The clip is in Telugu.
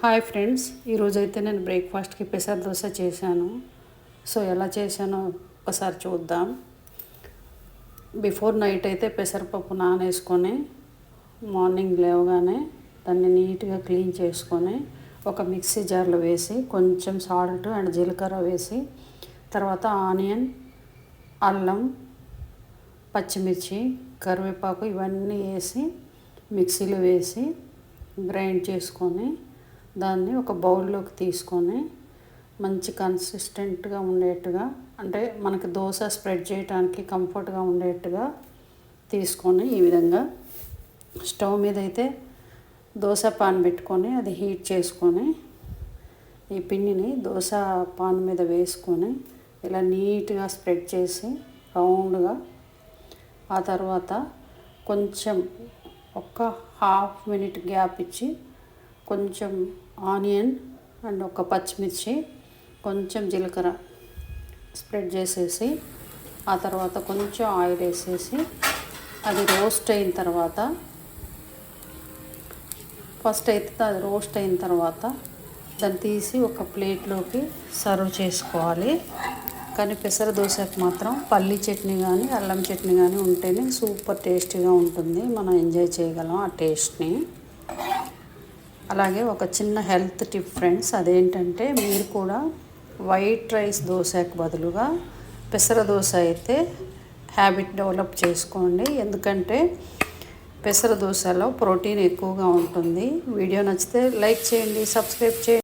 హాయ్ ఫ్రెండ్స్ ఈరోజైతే నేను బ్రేక్ఫాస్ట్కి పెసర దోశ చేశాను. సో ఎలా చేశానో ఒకసారి చూద్దాం. బిఫోర్ నైట్ అయితే పెసరపప్పు నానేసుకొని మార్నింగ్ లేవగానే దాన్ని నీట్గా క్లీన్ చేసుకొని ఒక మిక్సీ జార్లో వేసి కొంచెం సాల్ట్ అండ్ జీలకర్ర వేసి తర్వాత ఆనియన్ అల్లం పచ్చిమిర్చి కరివేపాకు ఇవన్నీ వేసి మిక్సీలో వేసి గ్రైండ్ చేసుకొని దాన్ని ఒక బౌల్లోకి తీసుకొని మంచి కన్సిస్టెంట్గా ఉండేట్టుగా అంటే మనకి దోశ స్ప్రెడ్ చేయడానికి కంఫర్ట్గా ఉండేట్టుగా తీసుకొని ఈ విధంగా స్టవ్ మీద అయితే దోశ పాన్ పెట్టుకొని అది హీట్ చేసుకొని ఈ పిండిని దోశ పాన్ మీద వేసుకొని ఇలా నీట్గా స్ప్రెడ్ చేసి రౌండ్గా ఆ తర్వాత కొంచెం ఒక హాఫ్ మినిట్ గ్యాప్ ఇచ్చి కొంచెం ఆనియన్ అండ్ ఒక పచ్చిమిర్చి కొంచెం జీలకర్ర స్ప్రెడ్ చేసేసి ఆ తర్వాత కొంచెం ఆయిల్ వేసేసి అది రోస్ట్ అయిన తర్వాత ఫస్ట్ అయితే అది రోస్ట్ అయిన తర్వాత దాన్ని తీసి ఒక ప్లేట్లోకి సర్వ్ చేసుకోవాలి. కానీ పెసర దోశకి మాత్రం పల్లి చట్నీ కానీ అల్లం చట్నీ కానీ ఉంటేనే సూపర్ టేస్టీగా ఉంటుంది. మనం ఎంజాయ్ చేయగలం ఆ టేస్ట్ని. అలాగే ఒక చిన్న హెల్త్ టిప్ ఫ్రెండ్స్ అదేంటంటే మీరు కూడా వైట్ రైస్ దోశకు బదులుగా పెసర దోశ అయితే హ్యాబిట్ డెవలప్ చేసుకోండి. ఎందుకంటే పెసర దోశలో ప్రోటీన్ ఎక్కువగా ఉంటుంది. వీడియో నచ్చితే లైక్ చేయండి సబ్స్క్రైబ్ చేయండి.